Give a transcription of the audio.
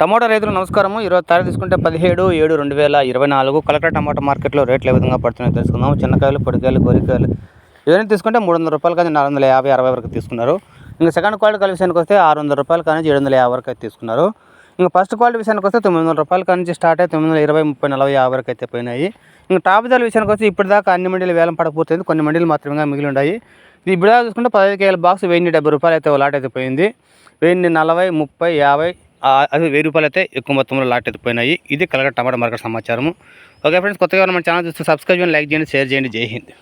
టమాటా రైతులు నమస్కారము. ఇరవై తారీఖు తీసుకుంటే పదిహేడు ఏడు రెండు వేల ఇరవై నాలుగు. కలెక్టర్ టమాటా మార్కెట్లో రేట్లు ఏ విధంగా పడుతున్నాయో తెలుసుకుందాం. చిన్నకాయలు పొడికాయలు గోరికాయలు. ఇవన్నీ తీసుకుంటే మూడు వందల రూపాయలు కానీ నాలుగు వందల యాభై అరవై వరకు తీసుకున్నారు. ఇంకా సెకండ్ క్వాలిటీ కలిసి విషయానికి వస్తే ఆరు వందల రూపాయలు కానీ ఏడు వందల యాభై వరకు అయితే తీసుకున్నారు. ఇంకా ఫస్ట్ క్వాలిటీ విషయానికి వస్తే తొమ్మిది వందల రూపాయల నుంచి స్టార్ట్ అయ్యి తొమ్మిది వందల ఇరవై ముప్పై నలభై యాభై వరకు అయితే పోయినాయి. ఇంకా టాప్ ధరల విషయానికి వస్తే ఇప్పటిదాకా అన్ని మండీలు వేలం పడకపోతుంది కొన్ని మండీలు మాత్రమే మిగిలి ఉన్నాయి ఇది ఇప్పుడు చూసుకుంటే పదహైదు కేల బాక్స్ వెయ్యి డెబ్బై రూపాయలు అయితే లాట్ అయితే పోయింది. వెయ్యి నలభై ముప్పై యాభై అది వెయ్యి రూపాయలు అయితే ఎక్కువ మొత్తంలో లాట్ అయితే పోయినాయి ఇది కలగ టమాటా మార్కెట్ సమాచారము. ఓకే ఫ్రెండ్స్ కొత్తగా మన ఛానల్ చూస్తే సబ్స్క్రైబ్ చేయండి లైక్ చేయండి షేర్ చేయండి. జై హింద్.